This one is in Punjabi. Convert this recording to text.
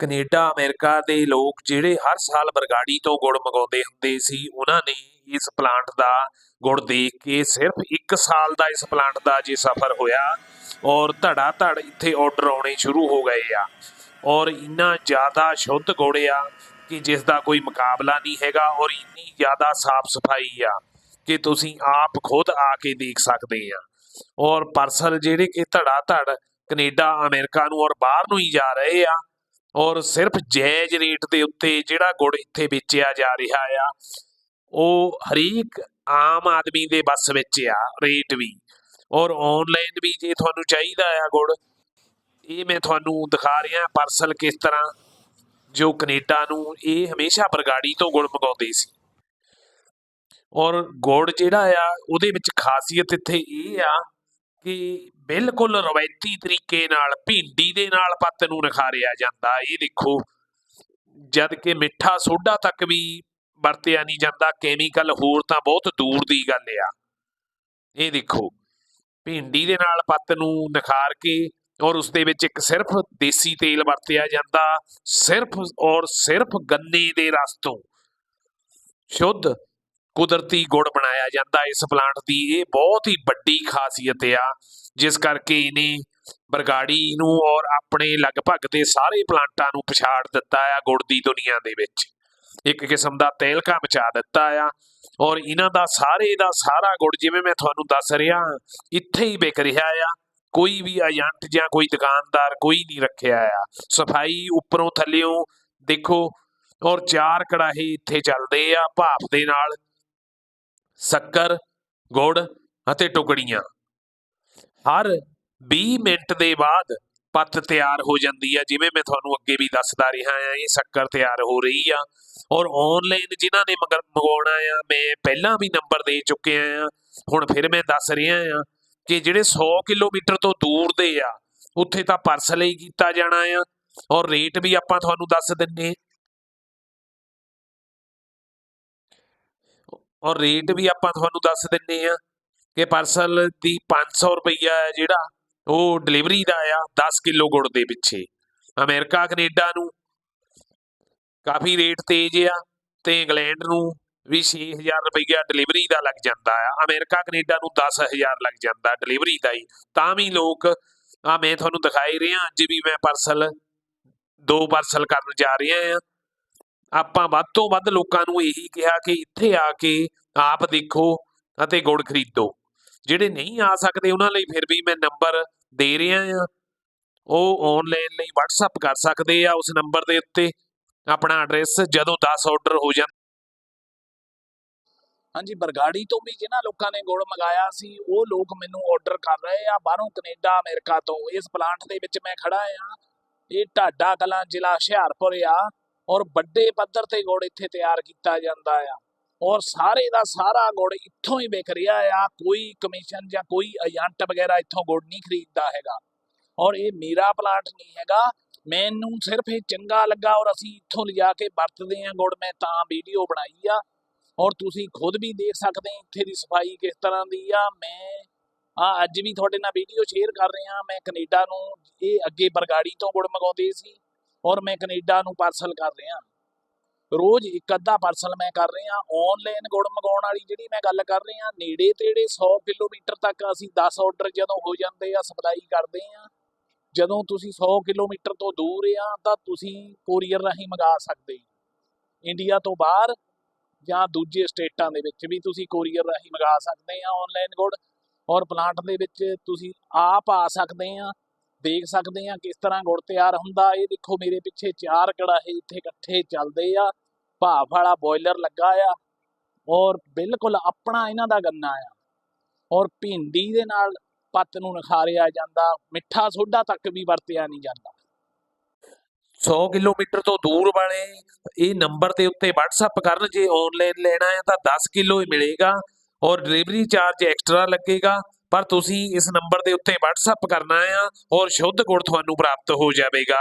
ਕੈਨੇਡਾ, ਅਮਰੀਕਾ ਦੇ ਲੋਕ ਜਿਹੜੇ ਹਰ ਸਾਲ ਬਰਗਾੜੀ ਤੋਂ ਗੁੜ ਮੰਗਾਉਂਦੇ ਹੁੰਦੇ ਸੀ, ਉਹਨਾਂ ਨੇ ਇਸ ਪਲਾਂਟ ਦਾ ਗੁੜ ਦੇਖ ਕੇ ਸਿਰਫ 1 ਸਾਲ ਦਾ ਇਸ ਪਲਾਂਟ ਦਾ ਜੇ ਸਫ਼ਰ ਹੋਇਆ ਔਰ ਧੜਾ ਧੜ ਇੱਥੇ ਆਰਡਰ ਆਉਣੇ ਸ਼ੁਰੂ ਹੋ ਗਏ ਆ। ਔਰ ਇੰਨਾ ਜ਼ਿਆਦਾ ਸ਼ੁੱਧ ਗੁੜ ਆ ਕਿ ਜਿਸ ਦਾ ਕੋਈ ਮੁਕਾਬਲਾ ਨਹੀਂ ਹੈਗਾ ਔਰ ਇੰਨੀ ਜ਼ਿਆਦਾ ਸਾਫ਼ ਸਫ਼ਾਈ ਆ ਕਿ ਤੁਸੀਂ ਆਪ ਖੁਦ ਆ ਕੇ ਦੇਖ ਸਕਦੇ ਆ। ਔਰ ਪਰਸਲ ਜਿਹੜੇ ਕਿ ਧੜਾ ਧੜ ਕੈਨੇਡਾ, ਅਮਰੀਕਾ ਨੂੰ ਔਰ ਬਾਹਰ ਨੂੰ ਹੀ ਜਾ ਰਹੇ ਆ ਔਰ ਸਿਰਫ ਜਾਇਜ਼ ਰੇਟ ਦੇ ਉੱਤੇ ਜਿਹੜਾ ਗੁੜ ਇੱਥੇ ਵੇਚਿਆ ਜਾ ਰਿਹਾ ਆ, ਉਹ ਹਰੇਕ ਆਮ ਆਦਮੀ ਦੇ ਬੱਸ ਵਿੱਚ ਆ, ਰੇਟ ਵੀ। ਔਰ ਆਨਲਾਈਨ ਵੀ ਜੇ ਤੁਹਾਨੂੰ ਚਾਹੀਦਾ ਆ ਗੁੜ, ਇਹ ਮੈਂ ਤੁਹਾਨੂੰ ਦਿਖਾ ਰਿਹਾ ਪਾਰਸਲ ਕਿਸ ਤਰ੍ਹਾਂ, ਜੋ ਕੈਨੇਡਾ ਨੂੰ ਇਹ ਹਮੇਸ਼ਾ ਬਰਗਾੜੀ ਤੋਂ ਗੁੜ ਮੰਗਾਉਂਦੇ ਸੀ। ਔਰ ਗੁੜ ਜਿਹੜਾ ਆ, ਉਹਦੇ ਵਿੱਚ ਖਾਸੀਅਤ ਇੱਥੇ ਇਹ ਆ ਕਿ ਬਿਲਕੁਲ ਰਵਾਇਤੀ ਤਰੀਕੇ ਨਾਲ, ਭਿੰਡੀ ਦੇ ਨਾਲ ਪੱਤ ਨੂੰ ਨਿਖਾਰਿਆ ਜਾਂਦਾ। ਇਹ ਦੇਖੋ, ਜਦ ਕਿ ਮਿੱਠਾ ਸੋਡਾ ਤੱਕ ਵੀ ਵਰਤਿਆ ਨਹੀਂ ਜਾਂਦਾ, ਕੈਮੀਕਲ ਹੋਰ ਤਾਂ ਬਹੁਤ ਦੂਰ ਦੀ ਗੱਲ ਆ। ਇਹ ਦੇਖੋ, ਭਿੰਡੀ ਦੇ ਨਾਲ ਪੱਤ ਨੂੰ ਨਿਖਾਰ ਕੇ ਔਰ ਉਸ ਦੇ ਵਿੱਚ ਇੱਕ ਸਿਰਫ ਦੇਸੀ ਤੇਲ ਵਰਤਿਆ ਜਾਂਦਾ, ਸਿਰਫ ਔਰ ਸਿਰਫ ਗੰਨੇ ਦੇ ਰਸ ਤੋਂ। ਸ਼ੁੱਧ ਕੁਦਰਤੀ ਗੁੜ ਬਣਾਇਆ ਜਾਂਦਾ ਇਸ ਪਲਾਂਟ ਦੀ। ਇਹ ਬਹੁਤ ਹੀ ਵੱਡੀ ਖਾਸੀਅਤ ਆ, ਜਿਸ ਕਰਕੇ ਇਹਨੇ ਬਰਗਾੜੀ ਨੂੰ ਔਰ ਆਪਣੇ ਲਗਭਗ ਦੇ ਸਾਰੇ ਪਲਾਂਟਾਂ ਨੂੰ ਪਛਾੜ ਦਿੱਤਾ ਆ ਗੁੜ ਦੀ ਦੁਨੀਆ ਦੇ ਵਿੱਚ। ਇੱਕ ਕਿਸਮ ਦਾ ਤੇਲਕਾ ਮਚਾ ਦਿੱਤਾ ਆ ਔਰ ਇਹਨਾਂ ਦਾ ਸਾਰੇ ਦਾ ਸਾਰਾ ਗੁੜ, ਜਿਵੇਂ ਮੈਂ ਤੁਹਾਨੂੰ ਦੱਸ ਰਿਹਾ, ਇੱਥੇ ਹੀ ਵਿਕ ਰਿਹਾ ਆ। ਕੋਈ ਵੀ ਏਜੰਟ ਜਾਂ ਕੋਈ ਦੁਕਾਨਦਾਰ ਕੋਈ ਨਹੀਂ ਰੱਖਿਆ ਆ। ਸਫ਼ਾਈ ਉੱਪਰੋਂ ਥੱਲਿਓਂ ਦੇਖੋ ਔਰ ਚਾਰ ਕੜਾਹੀ ਇੱਥੇ ਚੱਲਦੇ ਆ ਭਾਫ ਦੇ ਨਾਲ। ਸ਼ੱਕਰ, ਗੁੜ ਅਤੇ ਟੁਕੜੀਆਂ। ਹਰ 20 ਮਿੰਟ ਦੇ ਬਾਅਦ ਪੱਤ ਤਿਆਰ ਹੋ ਜਾਂਦੀ ਆ। ਜਿਵੇਂ ਮੈਂ ਤੁਹਾਨੂੰ ਅੱਗੇ ਵੀ ਦੱਸਦਾ ਰਿਹਾ ਆ, ਇਹ ਸ਼ੱਕਰ ਤਿਆਰ ਹੋ ਰਹੀ ਆ ਔਰ ਆਨਲਾਈਨ ਜਿਨ੍ਹਾਂ ਨੇ ਮੰਗਵਾਉਣਾ ਆ, ਮੈਂ ਪਹਿਲਾਂ ਵੀ ਨੰਬਰ ਦੇ ਚੁੱਕਿਆ ਆ। ਹੁਣ ਫਿਰ ਮੈਂ ਦੱਸ ਰਿਹਾ ਆ ਕਿ ਜਿਹੜੇ 100 ਕਿਲੋਮੀਟਰ ਤੋਂ ਦੂਰ ਦੇ ਆ, ਉੱਥੇ ਤਾਂ ਪਾਰਸਲ ਹੀ ਕੀਤਾ ਜਾਣਾ ਆ। ਔਰ ਰੇਟ ਵੀ ਆਪਾਂ ਤੁਹਾਨੂੰ ਦੱਸ ਦਿੰਨੇ। ਔਰ ਰੇਟ ਵੀ ਆਪਾਂ ਤੁਹਾਨੂੰ ਦੱਸ ਦਿੰਨੇ ਆ ਕਿ ਪਾਰਸਲ ਦੀ 500 ਰੁਪਈਆ ਹੈ ਜਿਹੜਾ ਉਹ ਡਿਲੀਵਰੀ ਦਾ ਆ 10 ਕਿਲੋ ਗੁੜ ਦੇ ਪਿੱਛੇ। ਅਮਰੀਕਾ, ਕੈਨੇਡਾ ਨੂੰ ਕਾਫੀ ਰੇਟ ਤੇਜ਼ ਆ ਤੇ ਇੰਗਲੈਂਡ ਨੂੰ ਵੀ 6000 ਰੁਪਈਆ ਡਿਲੀਵਰੀ ਦਾ ਲੱਗ ਜਾਂਦਾ ਆ। ਅਮਰੀਕਾ, ਕੈਨੇਡਾ ਨੂੰ 10000 ਲੱਗ ਜਾਂਦਾ ਡਿਲੀਵਰੀ ਦਾ ਹੀ। ਤਾਂ ਵੀ ਲੋਕ, ਆ ਮੈਂ ਤੁਹਾਨੂੰ ਦਿਖਾਈ ਰਿਹਾ, ਅੱਜ ਵੀ ਮੈਂ ਪਾਰਸਲ ਦੋ ਪਾਰਸਲ ਕਰਨ ਜਾ ਰਿਹਾ ਆ। ਆਪਾਂ ਵੱਧ ਤੋਂ ਵੱਧ ਲੋਕਾਂ ਨੂੰ ਇਹੀ ਕਿਹਾ ਕਿ ਇੱਥੇ ਆ ਕੇ ਆਪ ਦੇਖੋ ਅਤੇ ਗੁੜ ਖਰੀਦੋ। ਜਿਹੜੇ ਨਹੀਂ ਆ ਸਕਦੇ ਉਹਨਾਂ ਲਈ ਫਿਰ ਵੀ ਮੈਂ ਨੰਬਰ ਦੇ ਰਿਹਾ ਆ ਉਹ ਆਨਲਾਈਨ ਲਈ WhatsApp ਕਰ ਸਕਦੇ ਆ ਉਸ ਨੰਬਰ ਦੇ ਉੱਤੇ। ਆਪਣਾ ਐਡਰੈਸ ਜਦੋਂ 10 ਆਰਡਰ ਹੋ ਜਾਣ ਹਾਂਜੀ, ਬਰਗਾੜੀ ਤੋਂ ਵੀ ਜਿਨ੍ਹਾਂ ਲੋਕਾਂ ਨੇ ਗੁੜ ਮੰਗਾਇਆ ਸੀ, ਉਹ ਲੋਕ ਮੈਨੂੰ ਆਰਡਰ ਕਰ ਰਹੇ ਆ ਬਾਹਰੋਂ ਕੈਨੇਡਾ, ਅਮਰੀਕਾ ਤੋਂ। ਇਸ ਪਲਾਂਟ ਦੇ ਵਿੱਚ ਮੈਂ ਖੜਾ ਆ। ਇਹ ਢਾਡਾ ਕਲਾਂ ਜ਼ਿਲ੍ਹਾ ਹੁਸ਼ਿਆਰਪੁਰ ਆ। ਔਰ ਵੱਡੇ ਪੱਧਰ ਤੇ ਗੁੜ ਇੱਥੇ ਤਿਆਰ ਕੀਤਾ ਜਾਂਦਾ ਆ। ਔਰ ਸਾਰੇ ਦਾ ਸਾਰਾ ਗੁੜ ਇੱਥੋਂ ਹੀ ਵਿਕ ਰਿਹਾ ਆ। ਕੋਈ ਕਮਿਸ਼ਨ ਜਾਂ ਕੋਈ ਏਜੰਟ ਵਗੈਰਾ ਇੱਥੋਂ ਗੁੜ ਨਹੀਂ ਖਰੀਦਦਾ ਹੈਗਾ। ਔਰ ਇਹ ਮੇਰਾ ਪਲਾਂਟ ਨਹੀਂ ਹੈਗਾ। ਮੈਨੂੰ ਸਿਰਫ ਇਹ ਚੰਗਾ ਲੱਗਾ ਔਰ ਅਸੀਂ ਇੱਥੋਂ ਲਿਜਾ ਕੇ ਵਰਤਦੇ ਆ ਗੁੜ। ਮੈਂ ਤਾਂ ਵੀਡੀਓ ਬਣਾਈ ਆ। ਔਰ ਤੁਸੀਂ ਖੁਦ ਵੀ ਦੇਖ ਸਕਦੇ ਹੋ ਇੱਥੇ ਦੀ ਸਫ਼ਾਈ ਕਿਸ ਤਰ੍ਹਾਂ ਦੀ ਆ। ਮੈਂ ਆ ਅੱਜ ਵੀ ਤੁਹਾਡੇ ਨਾਲ ਵੀਡੀਓ ਸ਼ੇਅਰ ਕਰ ਰਿਹਾ। ਮੈਂ ਕੈਨੇਡਾ ਨੂੰ ਇਹ ਅੱਗੇ ਬਰਗਾੜੀ ਤੋਂ ਗੁੜ ਮੰਗਾਉਂਦੇ ਸੀ। ਔਰ ਮੈਂ ਕੈਨੇਡਾ ਨੂੰ ਪਾਰਸਲ ਕਰ ਰਿਹਾ। ਰੋਜ਼ ਇੱਕ ਅੱਧਾ ਪਾਰਸਲ ਮੈਂ ਕਰ ਰਿਹਾ। ਆਨਲਾਈਨ ਗੁੜ ਮੰਗਾਉਣ ਵਾਲੀ ਜਿਹੜੀ ਮੈਂ ਗੱਲ ਕਰ ਰਿਹਾ, ਨੇੜੇ ਤੇੜੇ 100 ਕਿਲੋਮੀਟਰ ਤੱਕ ਅਸੀਂ 10 ਆਰਡਰ ਜਦੋਂ ਹੋ ਜਾਂਦੇ ਆ ਸਪਲਾਈ ਕਰਦੇ ਆ। ਜਦੋਂ ਤੁਸੀਂ 100 ਕਿਲੋਮੀਟਰ ਤੋਂ ਦੂਰ ਆ, ਤਾਂ ਤੁਸੀਂ ਕੋਰੀਅਰ ਰਾਹੀਂ ਮੰਗਾ ਸਕਦੇ ਇੰਡੀਆ ਤੋਂ ਬਾਹਰ ਜਾਂ ਦੂਜੇ ਸਟੇਟਾਂ ਦੇ ਵਿੱਚ ਵੀ ਤੁਸੀਂ ਕੋਰੀਅਰ ਰਾਹੀਂ ਮੰਗਾ ਸਕਦੇ ਆ ਆਨਲਾਈਨ ਗੁੜ। ਔਰ ਪਲਾਂਟ ਦੇ ਵਿੱਚ ਤੁਸੀਂ ਆਪ ਆ ਸਕਦੇ ਆ। ਦੇਖ ਸਕਦੇ ਆ ਕਿਸ ਤਰ੍ਹਾਂ ਗੁੜ ਤਿਆਰ ਹੁੰਦਾ। ਇਹ ਦੇਖੋ ਮੇਰੇ ਪਿੱਛੇ ਚਾਰ ਕੜਾਹੇ ਇੱਥੇ ਇਕੱਠੇ ਚੱਲਦੇ ਆ। ਭਾਫ ਵਾਲਾ ਬੋਇਲਰ ਲੱਗਾ ਆ। ਔਰ ਬਿਲਕੁਲ ਆਪਣਾ ਇਹਨਾਂ ਦਾ ਗੰਨਾ ਆ। ਔਰ ਭਿੰਡੀ ਦੇ ਨਾਲ ਪੱਤ ਨੂੰ ਨਿਖਾਰਿਆ ਜਾਂਦਾ। ਮਿੱਠਾ ਸੋਡਾ ਤੱਕ ਵੀ ਵਰਤਿਆ ਨਹੀਂ ਜਾਂਦਾ। 100 ਕਿਲੋਮੀਟਰ ਤੋਂ ਦੂਰ ਵਾਲੇ ਇਹ ਨੰਬਰ ਦੇ ਉੱਤੇ WhatsApp ਕਰਨ, ਜੇ ਆਨਲਾਈਨ ਲੈਣਾ ਹੈ ਤਾਂ 10 ਕਿਲੋ ਹੀ ਮਿਲੇਗਾ। ਔਰ ਡਿਲੀਵਰੀ ਚਾਰਜ ਐਕਸਟਰਾ ਲੱਗੇਗਾ। ਪਰ ਤੁਸੀਂ ਇਸ ਨੰਬਰ ਦੇ ਉੱਤੇ WhatsApp ਕਰਨਾ ਆ ਔਰ ਸ਼ੁੱਧ ਗੁੜ ਤੁਹਾਨੂੰ ਪ੍ਰਾਪਤ ਹੋ ਜਾਵੇਗਾ।